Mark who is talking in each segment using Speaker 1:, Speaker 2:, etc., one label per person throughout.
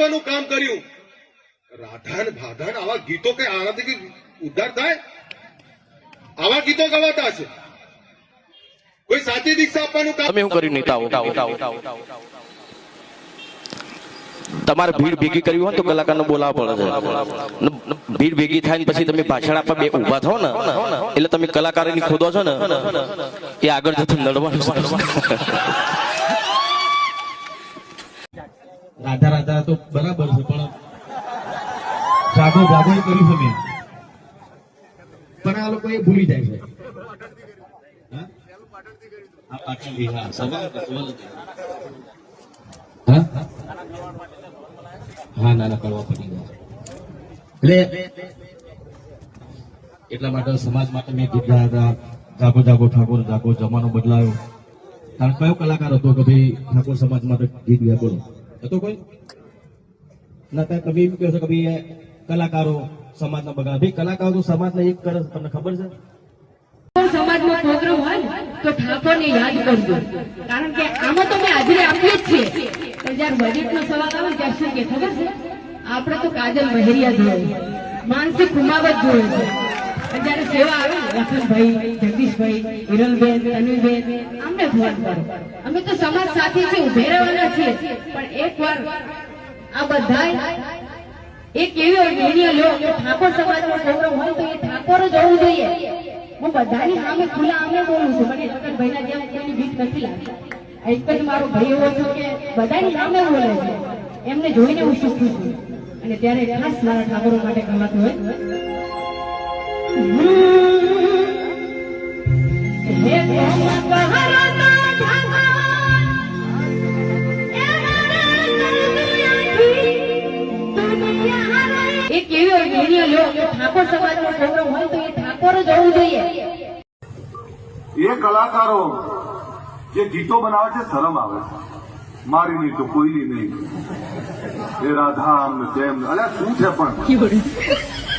Speaker 1: આપવાનું કામ કર્યું. રાધાન ભાધાન આવા ગીતો કે આનાથી ઉદ્ધાર થાય? આવા ગીતો ગવાતા છે કોઈ સાચી દીક્ષા આપવાનું કામ?
Speaker 2: તમે શું કર્યું નેતાઓ તમારે ભીડ ભેગી કરવી હોય ને તો કલાકારને બોલાવવા પડે છે. ભીડ ભેગી થાય ને પછી તમે પાછળ આપવા બે ઊભા થાઓ ને એટલે તમે કલાકારની ખોદો છો ને એ આગળ જતું નડવાનું છે.
Speaker 3: રાધા રાધા તો બરાબર છે, પણ જાગો જાગો કર્યું છે મેં. પણ આ લોકો એ ભૂલી જાય છે. હા? ના ના, કરવા પડી ગયા એટલે એટલા માટે સમાજ માટે મેં ગીત ગાયા હતા, જાગો જાગો, ઠાકોર, જાગો, જમાનો બદલાયો. કારણ કયો કલાકાર હતો કે ભાઈ ઠાકોર સમાજ માટે ગીત ગયા બોલો હતો કોઈ ના ત્યાં તમે એમ કહો છો કલાકારો સમાજના બગાડ. ભાઈ, કલાકારો તો સમાજના એક કરે તમને ખબર છે?
Speaker 4: જ છે. આપણે તો કાજલ મહેરિયા જોઈએ માનસિક કુમાવત જોઈએ છે. જયારે સેવા આવે લખનભાઈ જગદીશભાઈ, હિરલબેન, તનુબેન, અમને ફોન કરો. અમે તો સમાજ સાથે છે ઉભેરવાના છીએ. પણ એકવાર આ બધા એક એવી નિર્ણય લો કે ઠાકોર સમાજનો છોકરો હોય તો એ ઠાકોર જ હોવું જોઈએ. હું બધાની સામે ખુલ્લા અમે બોલું છું મને જગનભાઈના જેમ કોઈની બીક નથી લાગતી. એક જ મારો ભાઈ એવો છે કે બધાની સામે બોલે છે. એમને જોઈને હું શીખું છું. અને ત્યારે ખાસ મારા ઠાકોરો માટે કમાતું હોય. એ
Speaker 5: કલાકારો જે ગીતો બનાવે છે, શરમ આવે છે. મારી નહીં તો કોઈની નહીં. એ રાધા આમ તેમ. અલ્યા શું છે પણ?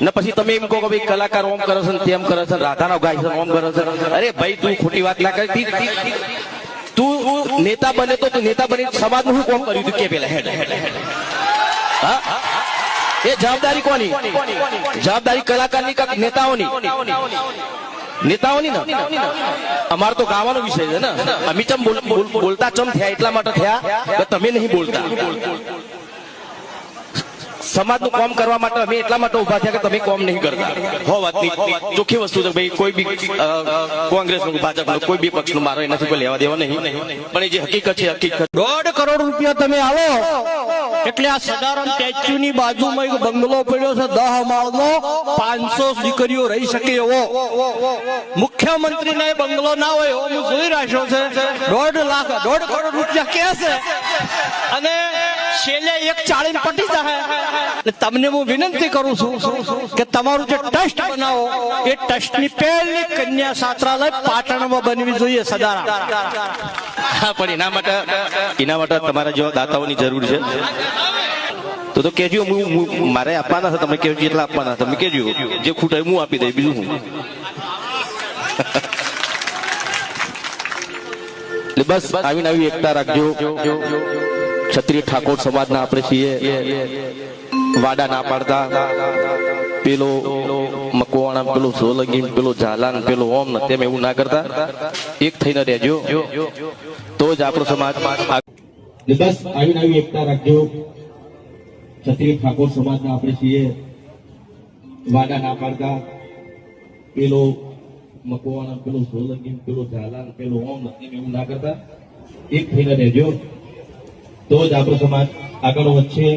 Speaker 2: ને પછી તમે એમ કહો કે ભાઈ કલાકાર ઓમ કરે છે તેમ કરે છે રાધાનો ગાય છે ઓમ કરે છે. અરે ભાઈ, તું ખોટી વાત ના કરી. તું નેતા બને તો તું નેતા બની સમાજનું શું કોમ કર્યું તું? કે પેલા હેડ. હેડ હા? એ જવાબદારી કોની? જવાબદારી કલાકારની કે નેતાઓની? નેતાઓની ને? અમાર તો ગાવાનો વિષય છે ને. અમે ચમ બોલ- બોલ- બોલતા ચમ થયા? એટલા માટે થયા તમે નહીં બોલતા? સમાજનું કામ કરવા માટે અમે એટલા માટે ઊભા થયા કે તમે કામ નહીં કરતા. હો વાતની ચોખ્ખી વસ્તુ છે ભાઈ કોઈ બી કોંગ્રેસનું ભાજપનું કોઈ બી પક્ષનું મારો એનાથી કોઈ લેવા દેવા નહીં. પણ એ જે હકીકત છે હકીકત.
Speaker 6: દોઢ કરોડ રૂપિયા તમે આવો. એટલે આ સદારામ સ્ટેચ્યુ ની બાજુમાં એક બંગલો પડ્યો છે દહ માળનો. પાંચસો દીકરીઓ રહી શકે એવો. મુખ્યમંત્રી ને બંગલો ના હોય એવો હું જોઈ રાખ્યો છે. દોઢ લાખ દોઢ કરોડ રૂપિયા કે છે? અને છેલ્લે એક ચાળી પટી જાય તમને હું વિનંતી કરું છું કે તમારું જે ટ્રસ્ટ બનાવો, એ ટ્રસ્ટની પહેલી કન્યા છાત્રાલય પાટણમાં બનવી જોઈએ સદારા
Speaker 2: હા, પણ એના માટે એના માટે તમારા જેવા દાતાઓની જરૂર છે. તો તો કેજો હું મારે આપવાના છે, તમે કેજો એટલા આપવાના તમે કેજો જે ખૂટે હું આપી દઈ બીજું હું. બસ, આવીને આવી એકતા રાખજો. ક્ષત્રિય ઠાકોર સમાજના આપણે છીએ. વાડા ના પાડતા. પેલો મકવાણા, પેલો સોલંગી પેલો ઝાલાન પેલો ઓમ ને તેમ એવું ના કરતા. એક થઈને રહેજો. તો જ આપણો સમાજ
Speaker 3: બસ આવી એકતા રાખજો. ક્ષત્રિય ઠાકોર સમાજના આપણે છીએ. વાડા ના પાડતા. પેલો મકવાણા, પેલો સોલંકી પેલો ઝાલાન પેલો ઓમ નથી એવું ના કરતા. એક થઈને રહેજો. તો જ આપણો સમાજ આગળ વધશે.